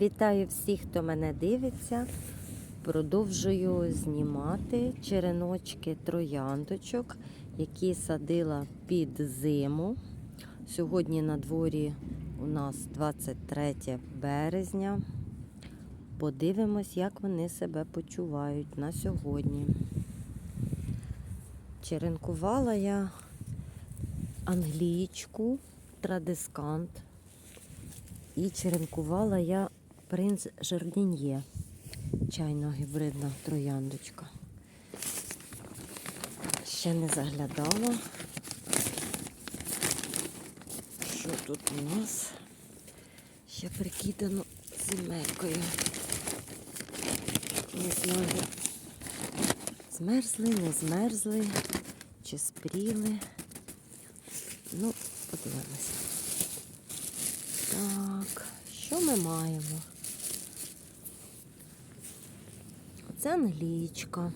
Вітаю всіх, хто мене дивиться. Продовжую знімати череночки трояндочок, які садила під зиму. Сьогодні на дворі у нас 23 березня. Подивимось, як вони себе почувають на сьогодні. Черенкувала я англійчку, традискант. І черенкувала я принц Жардін'є. Чайно гібридна трояндочка. Ще не заглядала. Що тут у нас? Ще прикидано земелькою. Не знаю. Змерзли, не змерзли, чи спріли. Ну, подивимося. Так, що ми маємо? Це англійчка,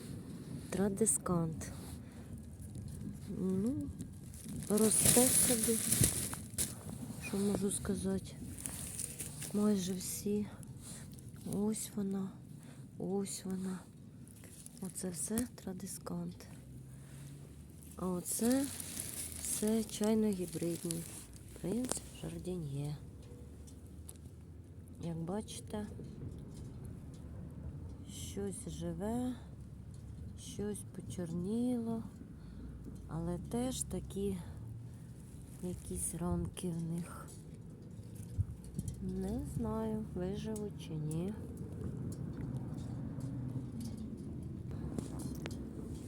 традискант. Ну, росте собі, що можу сказати. Майже всі. Ось вона, ось вона. Оце все традискант. А оце все чайно гібридні. Принц Жардін'є. Як бачите, щось живе, щось почорніло, але теж такі якісь ранки в них. Не знаю, виживуть чи ні.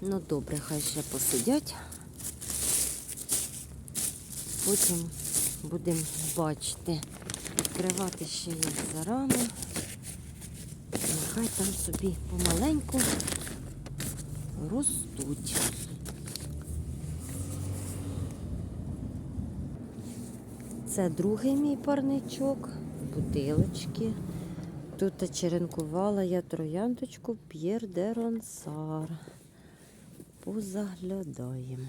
Ну добре, хай ще посидять. Потім будемо бачити. Відкривати ще їх зарано. Нехай там собі помаленьку ростуть. Це другий мій парничок, бутилочки. Тут черенкувала я трояндочку П'єр де Ронсар. Позаглядаємо.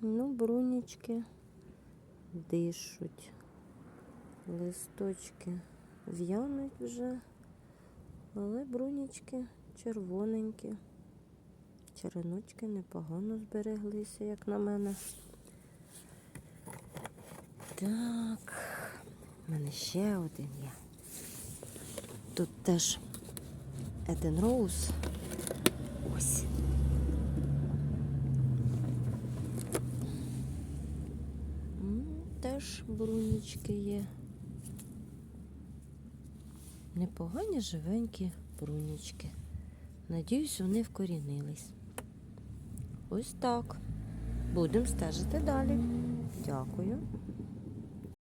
Ну, брунічки дишуть. Листочки в'януть вже, але брунічки червоненькі. Череночки непогано збереглися, як на мене. Так, в мене ще один є. Тут теж Еден Роуз. Ось. Теж брунічки є. Непогані живенькі брунічки. Надіюсь, вони вкорінились. Ось так. Будемо стежити далі. Дякую.